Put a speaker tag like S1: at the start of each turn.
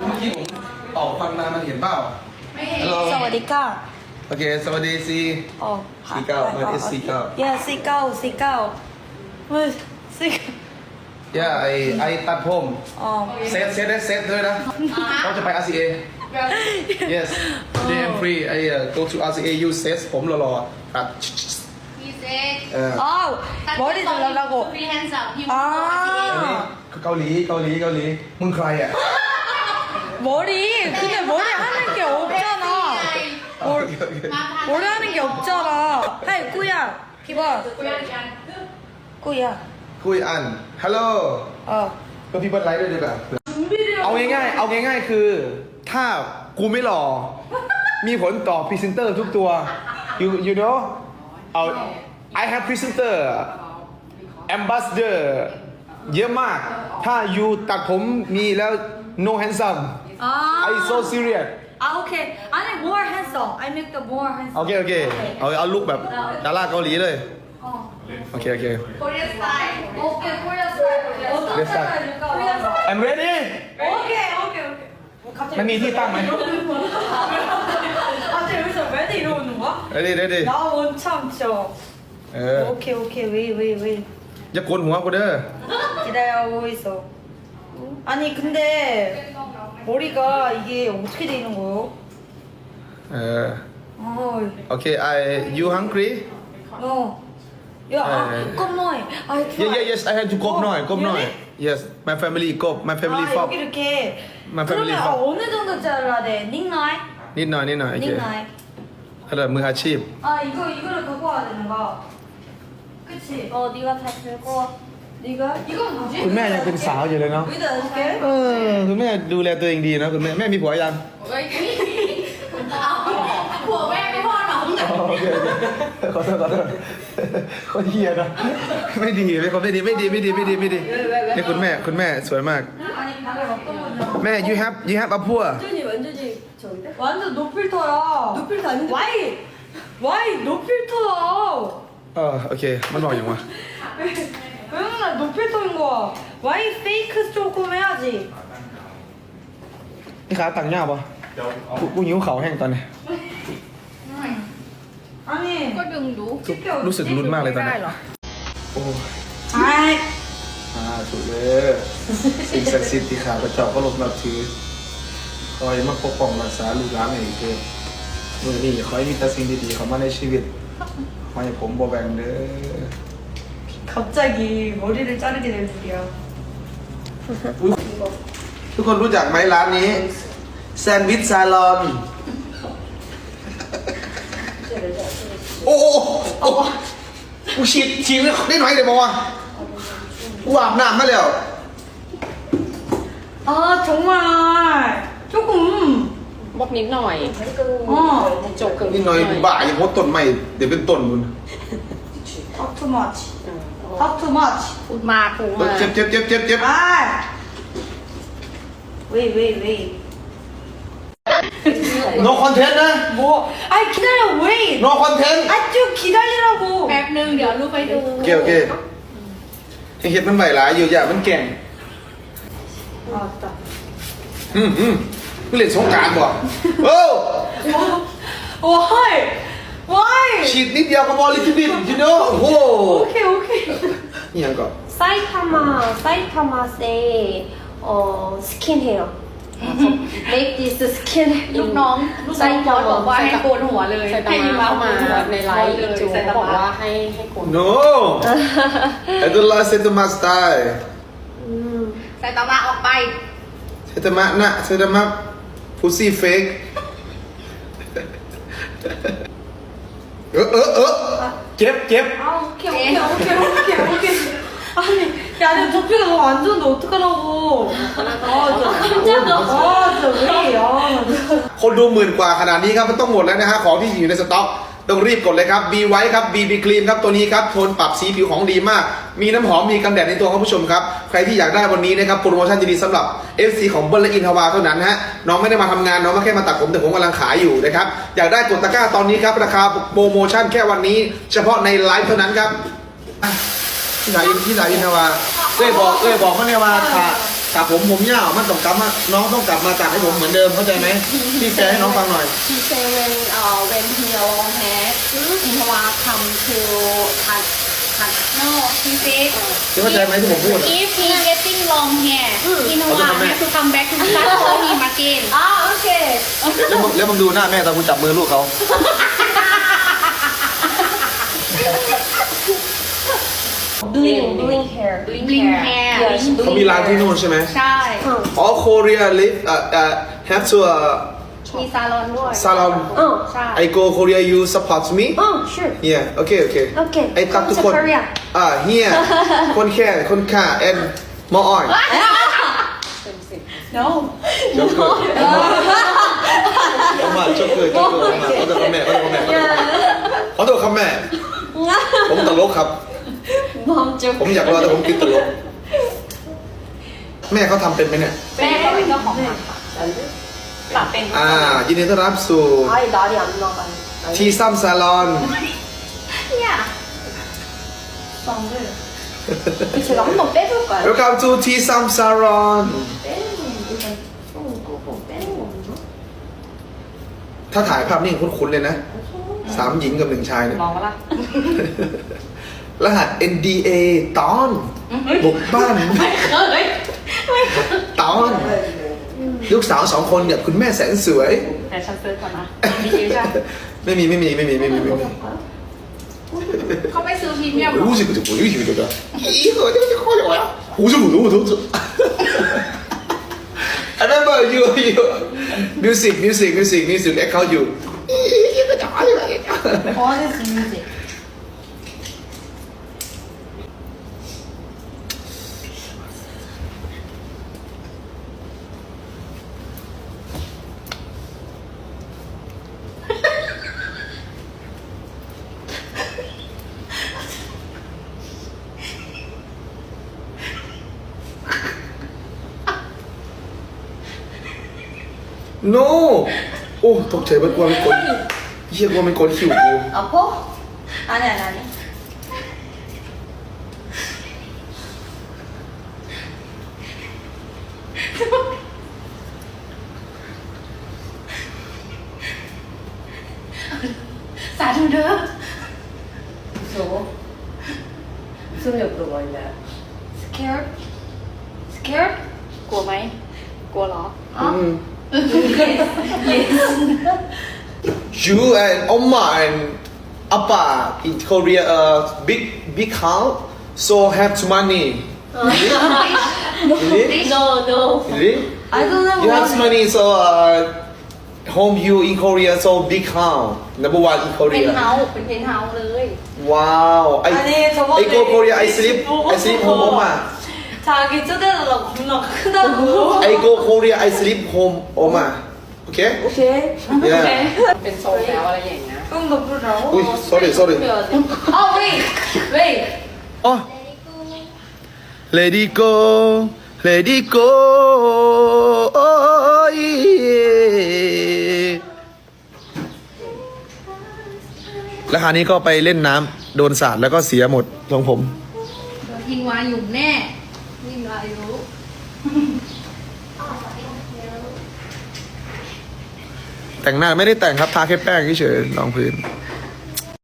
S1: เมื่อกี้ผมเป่าควันมามันเห็นเปล่า
S2: สวัสดีค่ะ
S1: โอเคสวัสดีซี
S2: โซี
S1: เก้ามันเอสซีเก้า
S2: ย่าซีเก้าซีเก้าเฮ้ย
S1: ซี yeah ไอไอตัดผมเซตเซตเซตด้วยนะเขาจะไป RCA yes today m free ไอ้ go to RCA you set ผมหล่อๆตัด
S2: Oh, what is the
S3: logo? Hands up.
S1: Ah. เกาหลีเกาหลีเกาหลีมึงใครอะ
S2: 머리 근데 머리 하는 게 없잖아
S1: โอเคโอเค
S2: 머리 하는 게 없잖아 하이 꾸야 기봐 꾸야
S1: คุยอันฮัลโหล
S2: 어
S1: ก็พี่เบิร์ดไลท์ด้วยดีกว่าเอาง่ายๆ เอาง่ายๆ คือ ถ้ากูไม่หล่อ มีผลต่อพรีเซนเตอร์ทุกตัว you you know เอา I have presenter ambassador เยอะมาก ถ้า you ตัดผมมีแล้ว no handsome
S2: 아
S1: I so serious
S2: 아 오케이 아니 more handsome I make the more handsome
S1: โอเค โอเค เอาเอาลุกแบบดาราเกาหลีเลย
S2: 어
S1: โอเค โอเค
S3: Korean style
S2: 오케이 코리아 스타일 어떤
S1: Let's start.
S2: 스타일일까 코리아 스타일
S1: I'm ready
S2: 오케이 오케이 오케이
S1: มันมีที่ตั้งไหม
S2: 아, 쟤 여기서 레디 이러는 거야?
S1: ready ready
S2: 나 원참 진짜.
S1: เออ
S2: 오케이, 오케이, 웨이, 웨이, 웨이.
S1: อย่าโกนหัวกูเด้อ
S2: 기다려 보고 있어. 아니, 근데 머리가 이게 어떻게 돼 있는 거예요?
S1: เออ
S2: 어,
S1: โอเค I you hungry
S2: 어. 야, 아,
S1: 에.
S2: 껌너이. 아,
S1: yeah yeah yes I had to กบหน่อยกบหน่อย yes my family กบ my family
S2: 아,
S1: fuck
S2: 여기 이렇게.
S1: My family
S2: 그러면 아,
S1: fuck.
S2: 어느 정도 잘라야 돼? 닉나이?
S1: นิดหน่อยนิดหน่อยโอเค
S2: 닉나이.
S1: เออมืออาชีพ
S2: 아, 이거, 이거를 갖고 와야 되는 거야. 그치? 어, 네가 다 들고. 네가? 이건 뭐지?
S1: คุณแม่ยังเป็นสาวอยู่เลยเนาะ
S2: 여기다 넣을게.
S1: เออคุณแม่ดูแลตัวเองดีนะคุณแม่แม่มีผัวยัง
S3: เฮ้ยผัวแม่ไม่พ่อหนอง
S1: โอเคขอโทษขอโทษคนเฮียนะไม่ดีไม่คนไม่ดีไม่ดีไม่ดีไม่ดีไม่ดีนี่คุณแม่คุณแม่สวยมาก
S2: 아니, 다들 어떤 거냐?
S1: แม่ you have you have a poor
S2: 완전히 완전히 저기데? 완전 노필터야. 노필터 아닌데? 와이! 와이 노필터야.
S1: เออโอเค มันบอกอย่างวะ
S2: 왜 맨날 노필터인 거야? 와이 페이크 조금 해야지.
S1: นี่ขาตังค์ยากปะกูกูหิวเขาแห้งตอนนี้
S2: 아니.
S3: ก็ดึงดู
S1: รู้สึกลุ้นมากเลยตอนนี้โอ้
S2: 아이.
S1: อาถูกเลยสิ่งศักดิ์สิทธิ์ที่ข้าพเจ้าก็ลบนับถือคอยมาปกป้องรักษาลูกหลานให้เกิดมือนี้ขอให้มีแต่สิ่งดีๆเข้ามาในชีวิตขอให้ผมบ่แบ่งเด้อ
S2: 갑자기 머리를 자르게 될 줄이야.
S1: ทุกคนรู้จักไหมร้านนี้ แซนด์วิชซาลอน โอ้โอ้โอ้กูฉีดฉีดได้หน่อยเดี๋ยวบอกว่ากูอาบน้ำมาแล้ว
S2: 아 정말 조금
S4: บอกนิดหน่อย
S2: 어
S4: จบเกิน
S1: นี่หน่อยบ่ายังพดต้นใหม่เดี๋ยวเป็นต้นมุน
S2: talk too much talk too much
S4: พูดมากพูดมาก
S1: เจ็บเจ็บเจ็บเจ็บเจ็บ
S2: 아 웨이 웨이 웨이
S1: no content นะ
S2: 뭐 아이 기다려 웨이
S1: no content
S2: 아 좀 기다리라고
S3: แป๊บนึงเดี๋ยวลูกไปดู
S1: โอเคโอเคไอเห็ดมันไหวหลายอยู่อย่ามันแก่ง
S2: 아 맞다
S1: อืมอืมมึงเล่นสงกรารบ่โอ้
S2: 와이 와이
S1: ฉีดนิดเดียวก็บอลิทิบิน you know โอ้โห
S2: 오케이 오케이
S1: นี่ยังก่อน
S4: ไซทามาไซทามาเซเอ่อสกินเฮล make this skin
S3: ลูกน้องลูกน้องบอสบอกว่าให้โกนหัวเลย
S4: ใส่ตา
S3: ให้
S4: มาเข้ามา
S3: หัว
S4: ในไลฟ์
S3: เลย
S4: จู
S3: ใส่ตา
S4: บอก
S3: มา
S4: ว่าให้ให้คน
S1: no I don't like Saitama style
S3: ใส่ตามาออกไป
S1: Saitama นะ Saitama pussy fake เออเออเออ เจ็บเจ็บ
S2: 아 오케이 오케이 오케이 오케이 오케이 아니 야 내가 두피가 너무 안 좋은데 어떡하라고 아 진짜 아 진짜 왜 아, 나 진짜.
S1: คนดูหมื่นกว่าขนาดนี้ครับมันต้องหมดแล้วนะฮะของที่อยู่ในสต็อก ต้องรีบกดเลยครับ B ไว้ครับ BB ครีมครับตัวนี้ครับโทนปรับสีผิวของดีมาก มีน้ำหอมมีกันแดดในตัวครับผู้ชมครับ ใครที่อยากได้วันนี้นะครับโปรโมชั่นดีๆสำหรับ FC ของเบิ้ลและอินทวาเท่านั้นฮะน้องไม่ได้มาทำงานน้องมาแค่มาตัดผมแต่ผมกำลังขายอยู่นะครับอยากได้กดตะกร้าตอนนี้ครับราคาโปรโมชั่นแค่วันนี้ เฉพาะในไลฟ์เท่านั้นครับอะที่ไหนอินที่ไหนอินทวาเอ้ยบอกเอ้ยบอกเขาเนี่ยว่าขา กับผมผมยาวมันต้องกลับมาน้องต้องกลับมาตัดให้ผมเหมือนเดิมเข้าใจไหมพี่แปลให้น้องฟังหน่อย
S4: He say when uh when he long hair, Inhawa come to cut cut.
S3: no he said
S1: พี่เข้าใจไหมที่ผมพูดอะ
S3: if he getting long hair in a
S1: เขาจะ
S3: while
S1: ทำไง
S3: have to come back to start for him again
S4: Ah okay.
S1: แล้วมึงแล้วมึงดูหน้าแม่ตอนกูจับมือลูกเขา
S4: Bling bling hair.
S3: bling hair
S4: Yes,
S1: เขามีร้านที่นู่นใช่ไหม
S3: ใช่
S1: อ๋อ Korea live uh, uh, have to uh,
S3: มีซาลอนด้วย
S1: salon
S4: Oh.
S3: ใช่
S1: I go Korea you support me
S4: Oh sure.
S1: yeah okay okay
S4: Okay.
S1: ไอ้ตัก
S4: Come
S1: ทุก
S4: to
S1: คน
S4: Korea.
S1: อ่าเฮียคนแค่คนข่า and หมออ่อย
S2: No.
S1: เจ้าเกิดเอามาเจ้าเกิดเจ้าเกิดเอามาเขาจะคำแม่เขาจะคำแม่เขาจะคำแม่ผมตลกครับ
S4: Mom joke.
S1: ผมอยากรอแต่ผมติดตลก แม่เขาทำเป็นไหมเนี่ย
S3: แม่ก็เป็นเจ้าของร้านค่ะปรับเป็น
S1: อ่า ยินดีต้อนรับสู่
S4: 아예 날이 안 나가요.
S1: ทีซัมซาลอน
S3: เนี่ย
S4: 제가 한번 빼볼까요?
S1: Welcome to T Sam Salon
S4: 빼는 일단 좀 끄고 빼는 거 없나?
S1: ถ้าถ่ายภาพนิ่งคุ้นๆเลยนะ สามหญิงกับหนึ่งชายเนี่ย
S2: ลองว่าล่ะ
S1: รหัส NDA ตอน บุกบ้านไม่
S2: เคย
S1: ตอน ลูกสาวสองคนกับคุณแม่แสนสวย
S2: แต่ฉันเซื้ก่อนนะ
S1: ไม่มีไม่มีไม่มีไม่มีไม่มี
S3: เขาไม่ซื้อพรีเมียมหรอรู้สึ
S1: กถึงผมยิ่งหิวจังอี
S3: เหอะจะจะโคตร
S1: วะหูจะหูรู้รู้รู้
S3: อั
S1: นนั้นเบอร์อยู่อยู่มิวสิกมิวสิกมิวสิกมิวสิกแอคเคาท์อยู่
S2: What is music
S1: No，โอ้ตกใจมันกลัวมันกด เฮียกลัวมันกดคิวกู
S4: 아파?
S2: 아니 아니 아니
S3: สาธุเด้อ
S4: 무서워? 무슨 옆으로 걸려? Scared? Scared?
S3: กลัวไหม กลัวเหรอ
S1: อืม You and Oma and Appa in Korea uh big big house so have money really
S4: No, no.
S1: really
S2: I don't know
S1: You have
S2: what
S1: money, so uh, home you in Korea, so big house. Number one in
S3: เป็น
S1: Korea.
S3: เฮาส์เป็นเพนท์เฮาส์เลย
S1: Wow. I,
S2: 아니, 저번에
S1: I go Korea, I sleep, I
S2: 보고서
S1: sleep home oma.
S2: 자기 쪼대달라고 겁나 크다고
S1: I go Korea, I sleep home oma. Okay?
S4: 오케이.
S1: Yeah.
S3: เป็นโซนแล้วอะไรอย่างเงี้ย
S2: 좀 더 부르라고?
S1: Uy, sorry, sorry.
S2: 아 wait wait
S1: Oh. Let it go, let it go. Oh, yeah. แล้วคราวนี้ก็ไปเล่นน้ำโดนสาดแล้วก็เสียหมดทรงผม
S3: โดนทิ้งวาอยู่แน่นี่วายุ
S1: แต่งหน้าไม่ได้แต่งครับทาแค่แป้งเฉยๆรองพื้น